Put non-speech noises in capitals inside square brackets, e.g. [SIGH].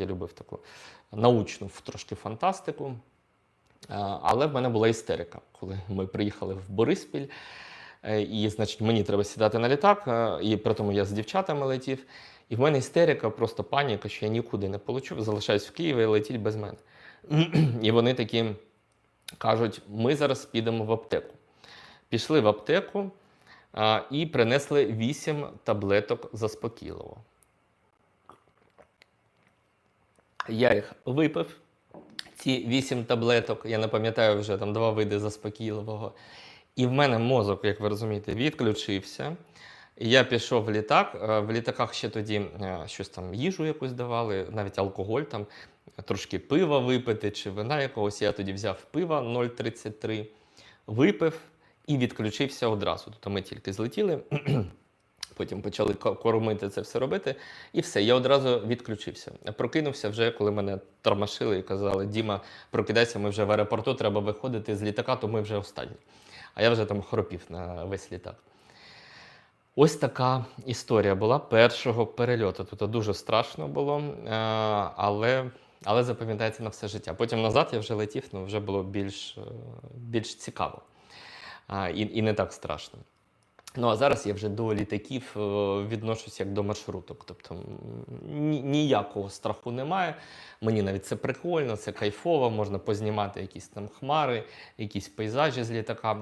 Я любив таку научну трошки фантастику. Е, Але в мене була істерика, коли ми приїхали в Бориспіль. Е, І, значить, мені треба сідати на літак, е, і при тому я з дівчатами летів. І в мене істерика, просто паніка, що я нікуди не полечу, залишаюсь в Києві і летіть без мене. [CLEARS THROAT] І вони такі кажуть: ми зараз підемо в аптеку. Пішли в аптеку і принесли 8 таблеток заспокійливого. Я їх випив. Ці 8 таблеток, я не пам'ятаю вже там два види заспокійливого. І в мене мозок, як ви розумієте, відключився. Я пішов в літак. Е, В літаках ще тоді е, щось там їжу якусь давали, навіть алкоголь, там трошки пива випити чи вина якогось. Я тоді взяв пива 0,33, випив і відключився одразу. Тобто ми тільки злетіли, потім почали кормити це все робити, і все, я одразу відключився. Прокинувся вже, коли мене тормошили і казали: Діма, прокидайся, ми вже в аеропорту, треба виходити з літака, то ми вже останні. А я вже там хропів на весь літак. Ось така історія була першого перельоту. Тобто дуже страшно було, е, але, але запам'ятається на все життя. Потім назад я вже летів, ну вже було більш, е, більш цікаво і, і не так страшно. Ну а зараз я вже до літаків е, відношусь як до маршруток. Тобто ніякого страху немає. Мені навіть це прикольно, це кайфово, можна познімати якісь там хмари, якісь пейзажі з літака.